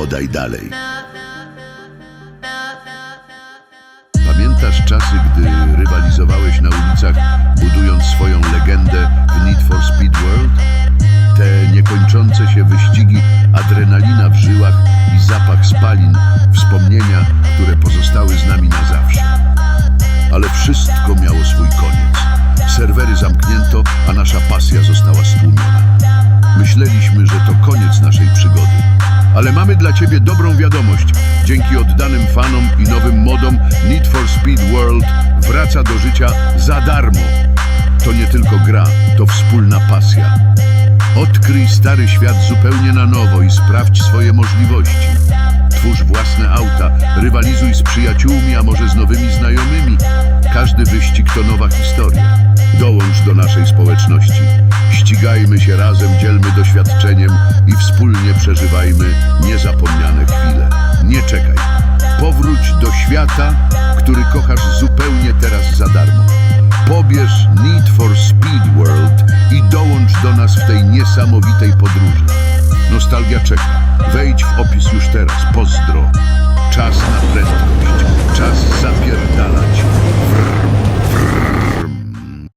podaj dalej. Pamiętasz czasy, gdy rywalizowałeś na ulicach, budując swoją legendę w Need for Speed World? Te niekończące się wyścigi, adrenalina w żyłach i zapach spalin, wspomnienia, które pozostały z nami na zawsze. Ale wszystko miało swój koniec. Serwery zamknięto, a nasza pasja została stłumiona. Myśleliśmy, że to koniec naszej przygody. Ale mamy dla Ciebie dobrą wiadomość. Dzięki oddanym fanom i nowym modom Need for Speed World wraca do życia za darmo. To nie tylko gra, to wspólna pasja. Odkryj stary świat zupełnie na nowo i sprawdź swoje możliwości. Twórz własne auta, rywalizuj z przyjaciółmi, a może z nowymi znajomymi. Każdy wyścig to nowa historia. Dołącz do naszej społeczności. Ścigajmy się razem, dzielmy doświadczeniem i wspólnie przeżywajmy niezapomniane chwile. Nie czekaj. Powróć do świata, który kochasz zupełnie teraz za darmo. Pobierz Need for Speed World i dołącz do nas w tej niesamowitej podróży. Nostalgia czeka. Wejdź w opis już teraz. Pozdro.